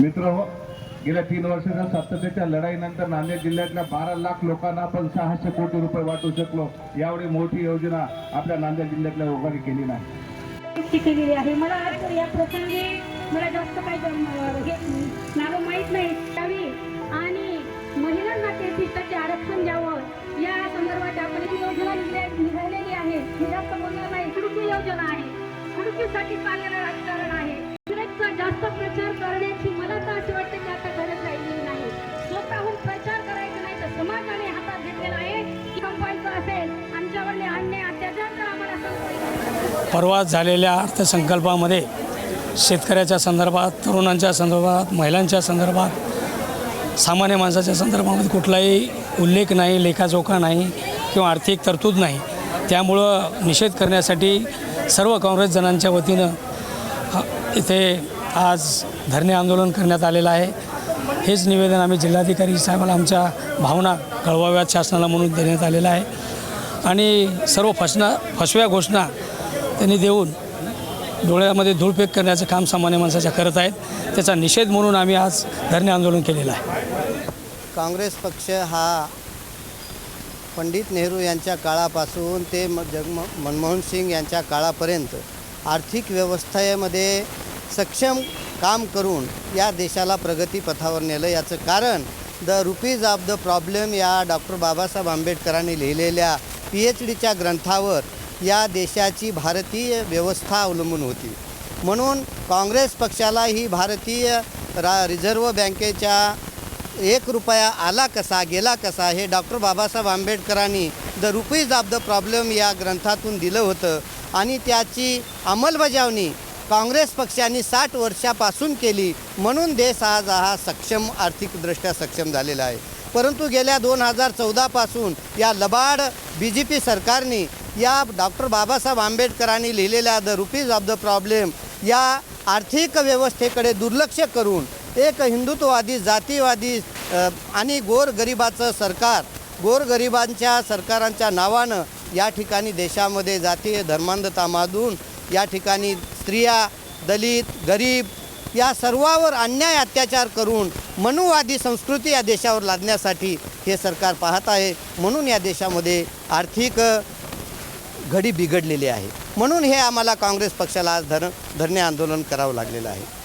मित्र गेल्या तीन वर्षाच्या सातत्याच्या लढाईनंतर नांदेड जिल्ह्यातल्या बारा लाख लोकांना आपण सहाशे कोटी रुपये वाटू शकलो. यावेळी मोठी योजना आपल्या नांदेड जिल्ह्यातल्या लोकांनी केली नाही. केलेली आहे. मला आज या प्रसंगी मला जास्त काही जम- माहीत नाही द्यावी आणि महिलांना तेहतीस आरक्षण द्यावं या संदर्भात आपण ही योजना निघालेली आहे. मी जास्त बोलणार नाही. खिडकी योजना आहे. खिडकीसाठी चाललेलं राजकारण आहे. जास्त प्रचार परवा झालेल्या अर्थसंकल्पामध्ये शेतकऱ्याच्या संदर्भात तरुणांच्या संदर्भात महिलांच्या संदर्भात सामान्य माणसाच्या संदर्भामध्ये कुठलाही उल्लेख नाही लेखाजोखा नाही किंवा आर्थिक तरतूद नाही. त्यामुळं निषेध करण्यासाठी सर्व काँग्रेस जणांच्या वतीनं इथे आज धरणे आंदोलन करण्यात आलेलं आहे. हेच निवेदन आम्ही जिल्हाधिकारी साहेबाला आमच्या भावना कळवाव्यात शासनाला म्हणून देण्यात आलेलं आहे. आणि सर्व फसना फसव्या घोषणा त्यांनी देऊन डोळ्यामध्ये धूळफेक करण्याचं काम सामान्य माणसाच्या करत आहेत. त्याचा निषेध म्हणून आम्ही आज धरणे आंदोलन केलेलं आहे. काँग्रेस पक्ष हा पंडित नेहरू यांच्या काळापासून ते जगम मनमोहन सिंग यांच्या काळापर्यंत आर्थिक व्यवस्थेमध्ये सक्षम काम करून या देशाला प्रगतीपथावर नेलं. याचं कारण the rupees of the problem या डॉक्टर बाबासाहेब आंबेडकरांनी लिहिलेल्या पी एच डीच्या ग्रंथावर या देशाची भारतीय व्यवस्था अवलंबून होती. म्हणून काँग्रेस पक्षाला ही भारतीय रा रिझर्व्ह बँकेच्या एक रुपया आला कसा गेला कसा हे डॉक्टर बाबासाहेब आंबेडकरांनी the rupees of the problem या ग्रंथातून दिलं होतं. आणि त्याची अंमलबजावणी काँग्रेस पक्षाने साठ वर्षापासून केली. म्हणून देश आज हा सक्षम आर्थिकदृष्ट्या सक्षम झालेला आहे. परंतु गेल्या दोन हजार चौदापासून या लबाड बी जे पी सरकारने या डॉक्टर बाबासाहेब आंबेडकरांनी लिहिलेल्या the rupees of the problem या आर्थिक व्यवस्थेकडे दुर्लक्ष करून एक हिंदुत्ववादी जातीवादी आणि गोरगरिबाचं सरकार गोरगरिबांच्या सरकारांच्या नावानं या ठिकाणी देशामध्ये जातीय धर्मांधता माधून या ठिकाणी स्त्रिया दलित गरीब या सर्वावर अन्याय अत्याचार करून मनुवादी संस्कृती या देशावर लादण्यासाठी हे सरकार पाहत आहे. म्हणून या देशामध्ये आर्थिक घडी बिघडलेली आहे. म्हणून हे आम्हाला काँग्रेस पक्षाला आज धर धरणे आंदोलन करावं लागलेलं आहे.